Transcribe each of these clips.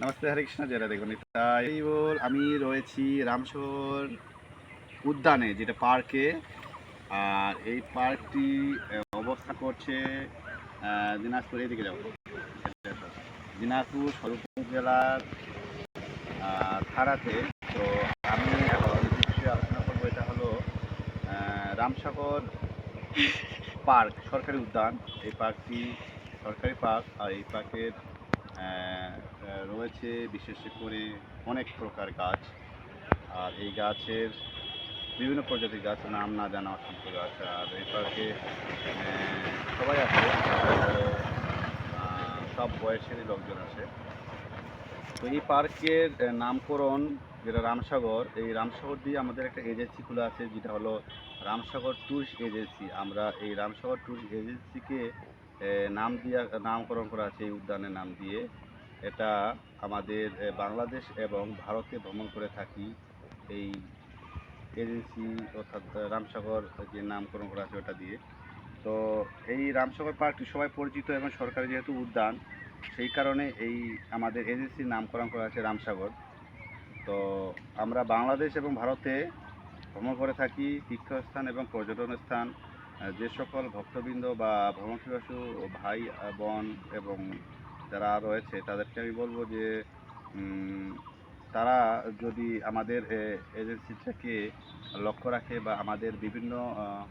নমস্তে হরে কৃষ্ণ রাধে গণিতাই বল, আমি রয়েছি রামশোর উদ্যানে, যেটা পার্কে। আর এই পার্কটি অবস্থান করছে দিনাজপুর এদিকে যাব দিনাজপুর সদর জেলার থানাতে তো আমি বিষয়ে আলোচনা করব, এটা হলো রামসাগর পার্ক, সরকারি উদ্যান। এই পার্কটি সরকারি পার্ক আর এই পার্কের রয়েছে বিশেষ করে অনেক প্রকার গাছ। আর এই গাছের বিভিন্ন প্রজাতির গাছ, নাম না জানা অসংখ্য গাছ। আর এই পার্কে সবাই আছে। সব বয়সেরই লোকজন আছে। তো এই পার্কের নামকরণ যেটা রামসাগর, এই রামসাগর দিয়ে আমাদের একটা এজেন্সি খোলা আছে, যেটা হলো রামসাগর ট্যুরিস্ট এজেন্সি। আমরা এই রামসাগর ট্যুরিস্ট এজেন্সিকে নাম দিয়া, নামকরণ করা আছে এই উদ্যানের নাম দিয়ে। এটা আমাদের বাংলাদেশ এবং ভারতে ভ্রমণ করে থাকি। এই এজেন্সি অর্থাৎ রামসাগর যে নামকরণ করা আছে ওটা দিয়ে। তো এই রামসাগর পার্কটি সবাই পরিচিত এবং সরকারি যেহেতু উদ্যান, সেই কারণে এই আমাদের এজেন্সির নামকরণ করা আছে রামসাগর। তো আমরা বাংলাদেশ এবং ভারতে ভ্রমণ করে থাকি তীর্থস্থান এবং পর্যটন স্থান যে সকল ভক্তবৃন্দ বা ভ্রমণ ভাই বোন এবং যারা রয়েছে, তাদেরকে আমি বলব যে তারা যদি আমাদের এজেন্সি থেকে লক্ষ্য রাখে বা আমাদের বিভিন্ন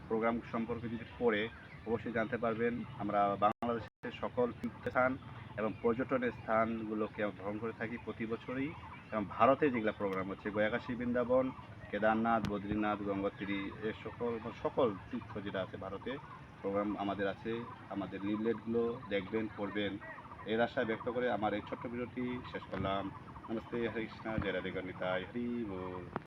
প্রোগ্রাম সম্পর্কে যদি পড়ে, অবশ্যই জানতে পারবেন। আমরা বাংলাদেশের সকল তীর্থস্থান এবং পর্যটনের স্থানগুলোকে আমরা ভ্রমণ করে থাকি প্রতি বছরই। এবং ভারতে যেগুলো প্রোগ্রাম হচ্ছে গয়াকাশী বৃন্দাবন, কেদারনাথ, বদ্রীনাথ, গঙ্গোত্রী, এ সকল সকল তীর্থ যেটা আছে ভারতে প্রোগ্রাম আমাদের আছে। আমাদের লিফলেটগুলো দেখবেন, পড়বেন। এর আশা ব্যক্ত করে আমার এই ছোট্ট ভিডিওটি শেষ করলাম। নমস্তে, হরে কৃষ্ণ, জয় রাধে, গণিতায়, হরি বল।